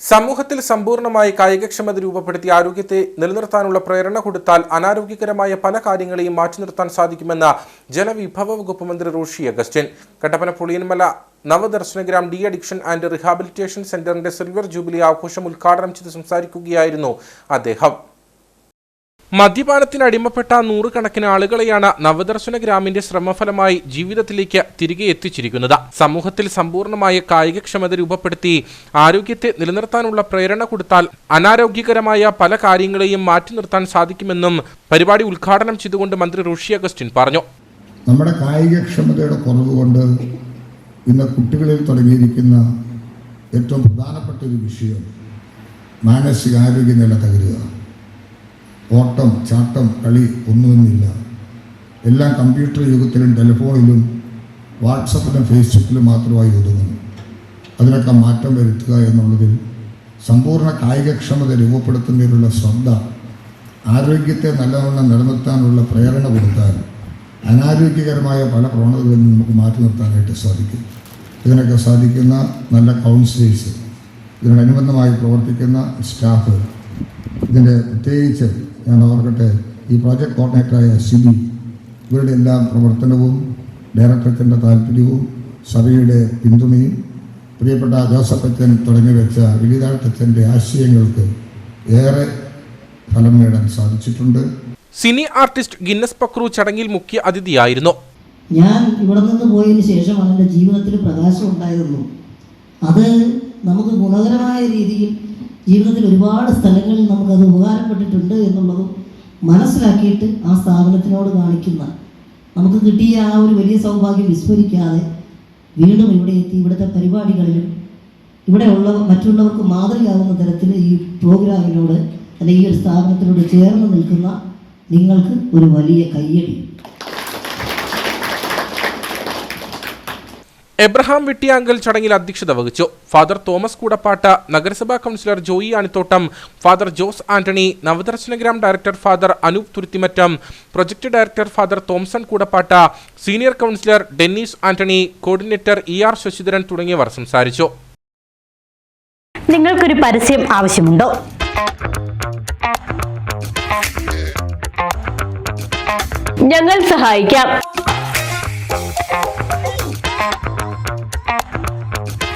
സമൂഹത്തിൽ സമ്പൂർണമായി കായികക്ഷമത രൂപപ്പെടുത്തി ആരോഗ്യത്തെ നിലനിർത്താനുള്ള പ്രേരണ കൊടുത്താൽ അനാരോഗ്യകരമായ പല കാര്യങ്ങളെയും മാറ്റി നിർത്താൻ സാധിക്കുമെന്ന് ജലവിഭവ വകുപ്പ് മന്ത്രി Roshi Augustine. Kattappana Puliyanmala Navadarshanagram de addiction and rehabilitation സെന്ററിന്റെ സിൽവർ ജൂബിലി ആഘോഷം ഉദ്ഘാടനം ചെയ്ത് സംസാരിക്കുകയായിരുന്നു അദ്ദേഹം. മദ്യപാനത്തിന് അടിമപ്പെട്ട നൂറുകണക്കിന് ആളുകളെയാണ് നവദർശന ഗ്രാമിന്റെ ശ്രമഫലമായി ജീവിതത്തിലേക്ക് തിരികെ എത്തിച്ചിരിക്കുന്നത്. സമൂഹത്തിൽ സമ്പൂർണമായ കായികക്ഷമത രൂപപ്പെടുത്തി ആരോഗ്യത്തെ നിലനിർത്താനുള്ള പ്രേരണ കൊടുത്താൽ അനാരോഗ്യകരമായ പല കാര്യങ്ങളെയും മാറ്റി നിർത്താൻ സാധിക്കുമെന്നും പരിപാടി ഉദ്ഘാടനം ചെയ്തുകൊണ്ട് മന്ത്രി ഋഷി അഗസ്റ്റിൻ പറഞ്ഞു. നമ്മുടെ കായികക്ഷമതയുടെ കുറവ് കൊണ്ട് ഇന്ന് കുട്ടികളിൽ തുടങ്ങിയിരിക്കുന്ന ഏറ്റവും പ്രധാനപ്പെട്ട ഒരു വിഷയം മാനസികാരോഗ്യ നില തകരുക. ഓട്ടം ചാട്ടം കളി ഒന്നുമെന്നില്ല എല്ലാം കമ്പ്യൂട്ടർ യുഗത്തിലും ടെലിഫോണിലും വാട്സപ്പിലും ഫേസ്ബുക്കിലും മാത്രമായി ഒതുങ്ങുന്നു. അതിനൊക്കെ മാറ്റം വരുത്തുക എന്നുള്ളതിൽ സമ്പൂർണ കായികക്ഷമത രൂപപ്പെടുത്തുന്നതിലുള്ള ശ്രദ്ധ ആരോഗ്യത്തെ നല്ലവണ്ണം നിലനിർത്താനുള്ള പ്രേരണ കൊടുത്താൽ അനാരോഗ്യകരമായ പല പ്രവണതകളിൽ നിന്ന് നമുക്ക് മാറ്റി നിർത്താനായിട്ട് സാധിക്കും. ഇതിനൊക്കെ സാധിക്കുന്ന നല്ല കൗൺസിലേഴ്സ് ഇതിനോടനുബന്ധമായി പ്രവർത്തിക്കുന്ന സ്റ്റാഫ് ഇതിന്റെ പ്രത്യേകിച്ച് ഞാൻ ഓർക്കട്ടെ ഈ പ്രോജക്റ്റ് കോർഡിനേറ്ററായ സിബി ഇവരുടെ എല്ലാം പ്രവർത്തനവും ഡയറക്ടറേറ്റിന്റെ താല്പര്യവും സഭയുടെ പിന്തുണയും പ്രിയപ്പെട്ട ജോസഫ് അച്ഛൻ തുടങ്ങി വെച്ച വിലിതാട്ടച്ഛന്റെ ആശയങ്ങൾക്ക് ഏറെ ഫലം നേടാൻ സാധിച്ചിട്ടുണ്ട്. സിനി ആർട്ടിസ്റ്റ് ഗിന്നസ് പക്രു ചടങ്ങിൽ മുഖ്യ അതിഥിയായിരുന്നു. ഞാൻ ഇവിടെ നിന്ന് പോയതിന് ശേഷമാണ് എന്റെ ജീവിതത്തിൽ പ്രകാശം ഉണ്ടായിരുന്നു. അത് നമുക്ക് ഗുണകരമായ രീതിയിൽ ജീവിതത്തിൽ ഒരുപാട് സ്ഥലങ്ങളിൽ നമുക്കത് ഉപകാരപ്പെട്ടിട്ടുണ്ട് എന്നുള്ളതും മനസ്സിലാക്കിയിട്ട് ആ സ്ഥാപനത്തിനോട് കാണിക്കുന്ന നമുക്ക് കിട്ടിയ ആ ഒരു വലിയ സൗഭാഗ്യം വിസ്മരിക്കാതെ വീണ്ടും ഇവിടെ എത്തി ഇവിടുത്തെ പരിപാടികളിലും ഇവിടെയുള്ള മറ്റുള്ളവർക്ക് മാതൃകയാകുന്ന തരത്തിൽ ഈ പ്രോഗ്രാമിനോട് അല്ലെങ്കിൽ ഈ ഒരു സ്ഥാപനത്തിനോട് ചേർന്ന് നിൽക്കുന്ന നിങ്ങൾക്ക് ഒരു വലിയ കയ്യടി. എബ്രഹാം വെട്ടിയാങ്കൽ ചടങ്ങിൽ അധ്യക്ഷത വഹിച്ചു. ഫാദർ തോമസ് കൂടപ്പാട്ട നഗരസഭാ councillor Joy Anithottam father Jose Antony Navadarshanagram director father Anoop Thuruthimattam project director father Thomson Koodappatta senior councillor Dennis Antony coordinator E R Sasidharan തുടങ്ങിയവർ സംസാരിച്ചു. നിങ്ങൾക്കൊരു പരസ്യം ആവശ്യമുണ്ടോ? ഞങ്ങൾ സഹായിക്കാം.